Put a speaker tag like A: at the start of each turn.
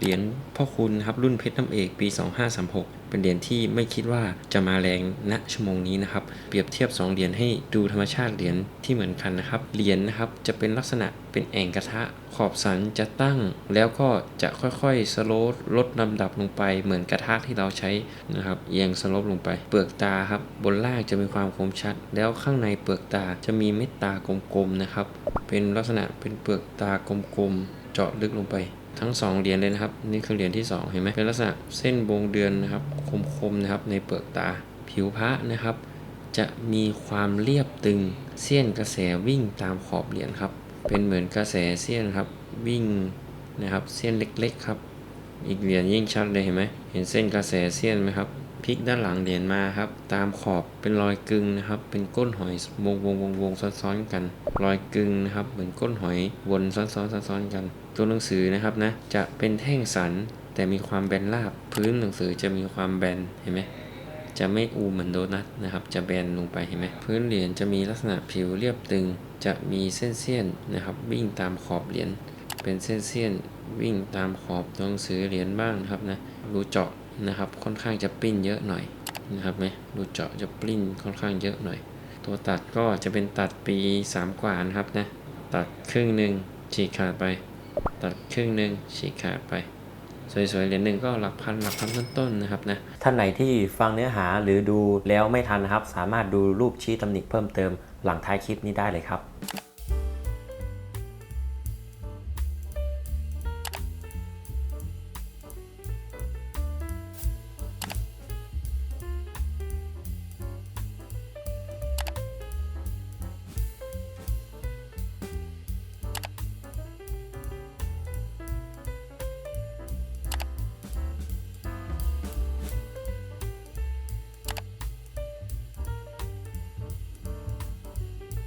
A: เหรียญพ่อคุณครับรุ่นเพชรน้ำเอกปี 2536 เป็นเหรียญที่ไม่คิดว่าจะมาแรงณชั่วโมงนี้นะครับ เปรียบเทียบ 2 เหรียญให้ดูธรรมชาติเหรียญที่เหมือนกันนะครับ เหรียญนะครับจะเป็นลักษณะเป็นแอ่งกระทะ ขอบสันจะตั้ง แล้วก็จะค่อยๆสโลปลดลำดับลงไปเหมือนกระทะที่เราใช้นะครับเอียงสโลปลงไป เปลือกตาครับบนล่างจะมีความคมชัด แล้วข้างในเปลือกตาจะมีเม็ดตากลมๆนะครับ เป็นลักษณะเป็นเปลือกตากลมๆเจาะลึกลงไป ทั้ง 2 เหรียญเลยนะครับ นี่คือเหรียญที่ 2 เห็นไหมเป็นลักษณะเส้นวงเดือนนะครับ คมๆนะครับในเปลือกตาผิวพระนะครับ จะมีความเรียบตึงเสี้ยนกระแสวิ่งตามขอบเหรียญครับ เป็นเหมือนกระแสเสี้ยนครับวิ่งนะครับเส้นเล็กๆครับ อีกเหรียญยิ่งชัดเลยเห็นไหมเห็นเส้นกระแสเสี้ยนไหมครับพลิกด้านหลังเหรียญมาครับ ตามขอบเป็นรอยกึ่งนะครับ เป็นก้นหอยวงวงวงวงซ้อนๆกัน รอยกึ่งนะครับ เหมือนก้นหอยวนซ้อนๆซ้อนๆกัน ตัวหนังสือนะครับนะจะเป็นแท่งสันแต่มีความแบนราบพื้นหนังสือจะมีความแบนเห็นไหมจะไม่อูเหมือนโดนัทนะครับ จะแบนลงไปเห็นไหมพื้นเหรียญจะมีลักษณะผิวเรียบตึง จะมีเส้นเส้นนะครับ วิ่งตามขอบเหรียญ เป็นเส้นเสี้ยนวิ่งตามขอบตัวหนังสือเหรียญบ้างนะครับนะรูเจาะนะครับค่อนข้างจะปิ้นเยอะหน่อยนะครับไหมรูเจาะจะปิ้นค่อนข้างเยอะหน่อย ตัวตัดก็จะเป็นตัดปี 3 กว่านะครับนะตัดครึ่งหนึ่งฉีกขาดไป ตัดครึ่งหนึ่งฉีกขาดไปสวยๆเหรียญหนึ่งก็หลักพันหลักพันต้นๆนะครับนะ
B: ท่านไหนที่ฟังเนื้อหาหรือดูแล้วไม่ทันนะครับ สามารถดูรูปชี้ตำหนิเพิ่มเติมหลังท้ายคลิปนี้ได้เลยครับ